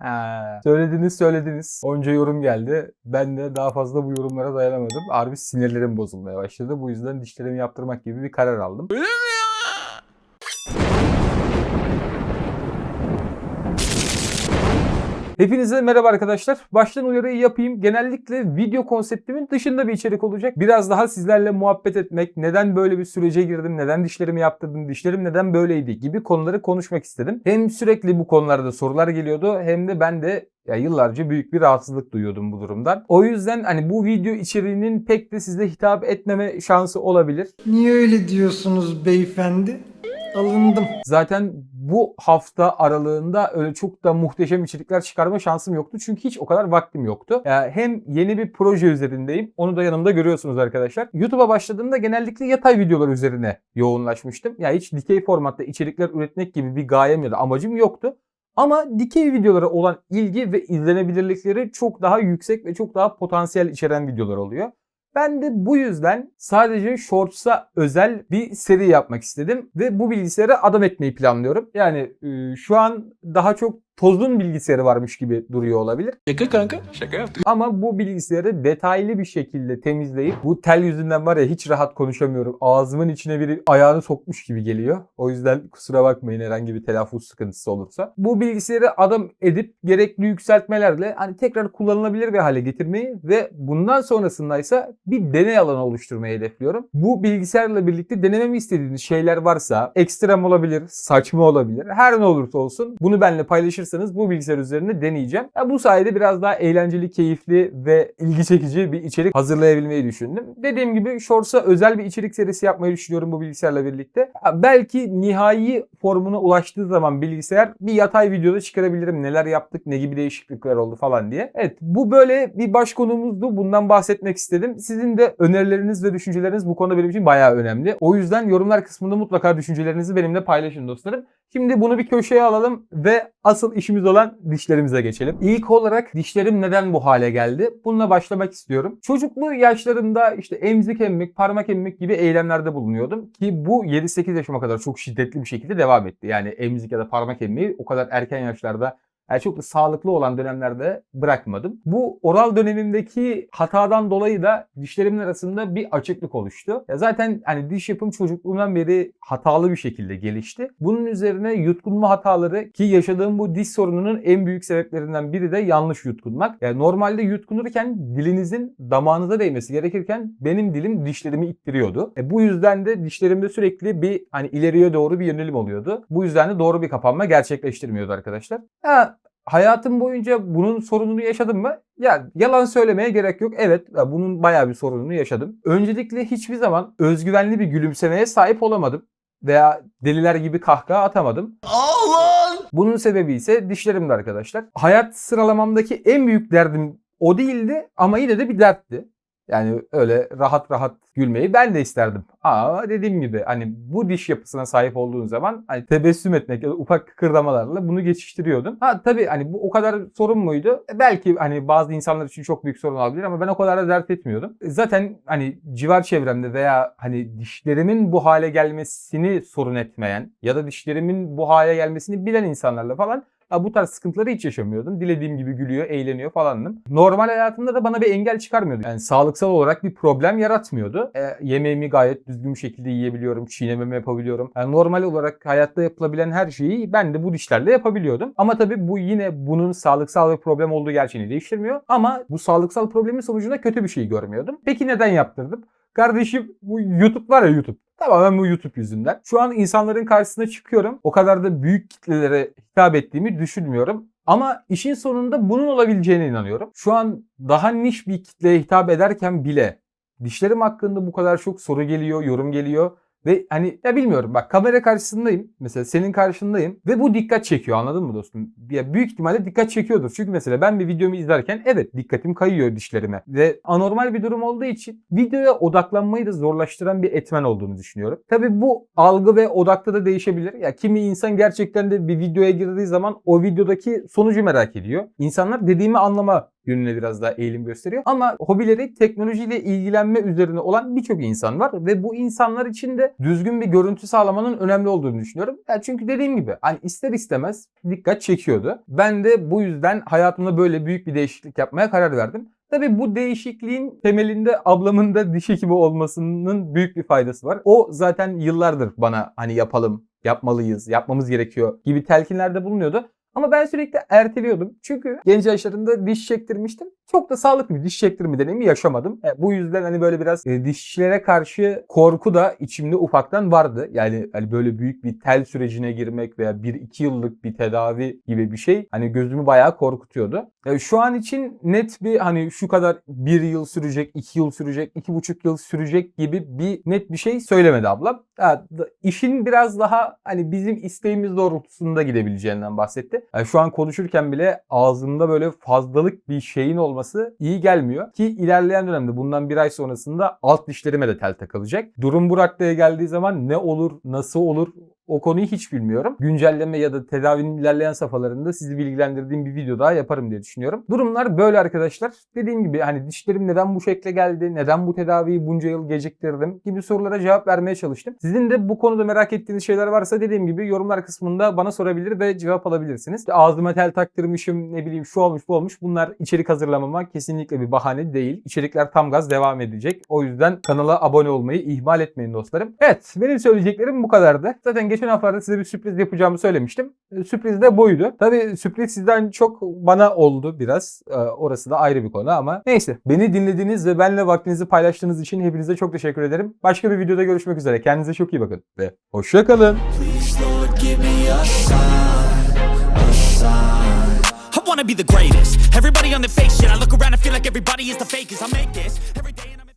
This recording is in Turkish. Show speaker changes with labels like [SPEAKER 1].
[SPEAKER 1] Ha, söylediniz söylediniz. Onca yorum geldi. Ben de daha fazla bu yorumlara dayanamadım. Harbi sinirlerim bozulmaya başladı. Bu yüzden dişlerimi yaptırmak gibi bir karar aldım. Hepinize merhaba arkadaşlar. Baştan uyarıyı yapayım. Genellikle video konseptimin dışında bir içerik olacak. Biraz daha sizlerle muhabbet etmek, neden böyle bir sürece girdim, neden dişlerimi yaptırdım, dişlerim neden böyleydi gibi konuları konuşmak istedim. Hem sürekli bu konularda sorular geliyordu hem de ben de ya yıllarca büyük bir rahatsızlık duyuyordum bu durumdan. O yüzden hani bu video içeriğinin pek de size hitap etmeme şansı olabilir.
[SPEAKER 2] Niye öyle diyorsunuz beyefendi? Alındım.
[SPEAKER 1] Zaten bu hafta aralığında öyle çok da muhteşem içerikler çıkarma şansım yoktu. Çünkü hiç o kadar vaktim yoktu. Ya hem yeni bir proje üzerindeyim. Onu da yanımda görüyorsunuz arkadaşlar. YouTube'a başladığımda genellikle yatay videolar üzerine yoğunlaşmıştım. Ya hiç dikey formatta içerikler üretmek gibi bir gayem ya da amacım yoktu. Ama dikey videolara olan ilgi ve izlenebilirlikleri çok daha yüksek ve çok daha potansiyel içeren videolar oluyor. Ben de bu yüzden sadece Shorts'a özel bir seri yapmak istedim ve bu bilgisayarı adam etmeyi planlıyorum. Yani e, şu an daha çok tozun bilgisayarı varmış gibi duruyor olabilir.
[SPEAKER 3] Şaka kanka. Şaka yaptık.
[SPEAKER 1] Ama bu bilgisayarı detaylı bir şekilde temizleyip bu tel yüzünden var ya hiç rahat konuşamıyorum. Ağzımın içine biri ayağını sokmuş gibi geliyor. O yüzden kusura bakmayın herhangi bir telaffuz sıkıntısı olursa. Bu bilgisayarı adam edip gerekli yükseltmelerle hani tekrar kullanılabilir bir hale getirmeyi ve bundan sonrasındaysa bir deney alanı oluşturmayı hedefliyorum. Bu bilgisayarla birlikte denememi istediğiniz şeyler varsa ekstrem olabilir, saçma olabilir. Her ne olursa olsun bunu benimle paylaşırsanız bu bilgisayar üzerinde deneyeceğim. Ya bu sayede biraz daha eğlenceli, keyifli ve ilgi çekici bir içerik hazırlayabilmeyi düşündüm. Dediğim gibi Shorts'a özel bir içerik serisi yapmayı düşünüyorum bu bilgisayarla birlikte. Ya belki nihai formuna ulaştığı zaman bilgisayar bir yatay videoda çıkarabilirim. Neler yaptık, ne gibi değişiklikler oldu falan diye. Evet bu böyle bir baş konumuzdu. Bundan bahsetmek istedim. Sizin de önerileriniz ve düşünceleriniz bu konuda benim için bayağı önemli. O yüzden yorumlar kısmında mutlaka düşüncelerinizi benimle paylaşın dostlarım. Şimdi bunu bir köşeye alalım ve asıl işimiz olan dişlerimize geçelim. İlk olarak dişlerim neden bu hale geldi? Bununla başlamak istiyorum. Çocukluğu yaşlarında işte emzik emmek, parmak emmek gibi eylemlerde bulunuyordum. Ki bu 7-8 yaşıma kadar çok şiddetli bir şekilde devam etti. Yani emzik ya da parmak emmeyi o kadar erken yaşlarda yani çok sağlıklı olan dönemlerde bırakmadım. Bu oral dönemimdeki hatadan dolayı da dişlerimin arasında bir açıklık oluştu. Ya zaten hani diş yapım çocukluğumdan beri hatalı bir şekilde gelişti. Bunun üzerine yutkunma hataları ki yaşadığım bu diş sorununun en büyük sebeplerinden biri de yanlış yutkunmak. Yani normalde yutkunurken dilinizin damağınıza değmesi gerekirken benim dilim dişlerimi ittiriyordu. E bu yüzden de dişlerimde sürekli bir hani ileriye doğru bir yönelim oluyordu. Bu yüzden de doğru bir kapanma gerçekleştirmiyordu arkadaşlar. Ha, hayatım boyunca bunun sorununu yaşadım mı? Ya yalan söylemeye gerek yok. Evet bunun bayağı bir sorununu yaşadım. Öncelikle hiçbir zaman özgüvenli bir gülümsemeye sahip olamadım. Veya deliler gibi kahkaha atamadım.
[SPEAKER 3] Allah!
[SPEAKER 1] Bunun sebebi ise dişlerimdi arkadaşlar. Hayat sıralamamdaki en büyük derdim o değildi ama yine de bir dertti. Yani öyle rahat rahat gülmeyi ben de isterdim. Ama dediğim gibi hani bu diş yapısına sahip olduğun zaman hani tebessüm etmek ya da ufak kıkırdamalarla bunu geçiştiriyordum. Ha tabii hani bu o kadar sorun muydu? E, Belki hani bazı insanlar için çok büyük sorun olabilir ama ben o kadar da dert etmiyordum. E, Zaten hani civar çevremde veya hani dişlerimin bu hale gelmesini sorun etmeyen ya da dişlerimin bu hale gelmesini bilen insanlarla falan bu tarz sıkıntıları hiç yaşamıyordum. Dilediğim gibi gülüyor, eğleniyor falandım. Normal hayatımda da bana bir engel çıkarmıyordu. Yani sağlıksal olarak bir problem yaratmıyordu. E, yemeğimi gayet düzgün şekilde yiyebiliyorum. Çiğnememi yapabiliyorum. Yani normal olarak hayatta yapılabilen her şeyi ben de bu dişlerle yapabiliyordum. Ama tabii bu yine bunun sağlıksal bir problem olduğu gerçeğini değiştirmiyor. Ama bu sağlıksal problemin sonucunda kötü bir şey görmüyordum. Peki neden yaptırdım? Kardeşim bu YouTube var ya YouTube. Tamamen bu YouTube yüzünden. Şu an insanların karşısına çıkıyorum. O kadar da büyük kitlelere hitap ettiğimi düşünmüyorum. Ama işin sonunda bunun olabileceğine inanıyorum. Şu an daha niş bir kitleye hitap ederken bile dişlerim hakkında bu kadar çok soru geliyor, yorum geliyor. Ve hani ya bilmiyorum bak kamera karşısındayım. Mesela senin karşındayım. Ve bu dikkat çekiyor anladın mı dostum? Ya büyük ihtimalle dikkat çekiyordur. Çünkü mesela ben bir videomu izlerken evet dikkatim kayıyor dişlerime. Ve anormal bir durum olduğu için videoya odaklanmayı da zorlaştıran bir etmen olduğunu düşünüyorum. Tabii bu algı ve odakta da değişebilir. Ya kimi insan gerçekten de bir videoya girdiği zaman o videodaki sonucu merak ediyor. İnsanlar dediğimi anlama yönüne biraz daha eğilim gösteriyor. Ama hobileri teknolojiyle ilgilenme üzerine olan birçok insan var ve bu insanlar için de düzgün bir görüntü sağlamanın önemli olduğunu düşünüyorum. Ya çünkü dediğim gibi hani ister istemez dikkat çekiyordu. Ben de bu yüzden hayatımda böyle büyük bir değişiklik yapmaya karar verdim. Tabii bu değişikliğin temelinde ablamın da diş hekimi olmasının büyük bir faydası var. O zaten yıllardır bana hani yapalım, yapmalıyız, yapmamız gerekiyor gibi telkinlerde bulunuyordu. Ama ben sürekli erteliyordum. Çünkü genç yaşlarında diş çektirmiştim. Çok da sağlıklı bir diş çektirme deneyimi yaşamadım. E, bu yüzden hani böyle biraz e, dişçilere karşı korku da içimde ufaktan vardı. Yani hani böyle büyük bir tel sürecine girmek veya 1-2 yıllık bir tedavi gibi bir şey hani gözümü bayağı korkutuyordu. E, şu an için net bir hani şu kadar 1 yıl sürecek, 2 yıl sürecek, 2,5 yıl sürecek gibi bir net bir şey söylemedi ablam. Ha, işin biraz daha hani bizim isteğimiz doğrultusunda gidebileceğinden bahsetti. Yani şu an konuşurken bile ağzımda böyle fazlalık bir şeyin olması iyi gelmiyor. Ki ilerleyen dönemde bundan bir ay sonrasında alt dişlerime de tel takılacak. Durum bu geldiği zaman ne olur, nasıl olur o konuyu hiç bilmiyorum. Güncelleme ya da tedavinin ilerleyen safhalarında sizi bilgilendirdiğim bir video daha yaparım diye düşünüyorum. Durumlar böyle arkadaşlar. Dediğim gibi hani dişlerim neden bu şekle geldi, neden bu tedaviyi bunca yıl geciktirdim gibi sorulara cevap vermeye çalıştım. Sizin de bu konuda merak ettiğiniz şeyler varsa dediğim gibi yorumlar kısmında bana sorabilir ve cevap alabilirsiniz. İşte ağzıma tel taktırmışım, ne bileyim şu olmuş bu olmuş. Bunlar içerik hazırlamama kesinlikle bir bahane değil. İçerikler tam gaz devam edecek. O yüzden kanala abone olmayı ihmal etmeyin dostlarım. Evet benim söyleyeceklerim bu kadardı. Zaten geçen haftalarda size bir sürpriz yapacağımı söylemiştim. E, Sürpriz de buydu. Tabii sürpriz sizden çok bana oldu biraz. E, orası da ayrı bir konu ama neyse. Beni dinlediğiniz ve benimle vaktinizi paylaştığınız için hepinize çok teşekkür ederim. Başka bir videoda görüşmek üzere. Kendinize çok iyi bakın ve hoşça kalın.
[SPEAKER 3] Please, Lord, give me a sign, a sign.
[SPEAKER 4] I wanna be the greatest. Everybody on the fake shit. I look around and feel like everybody is the fakest. I make this.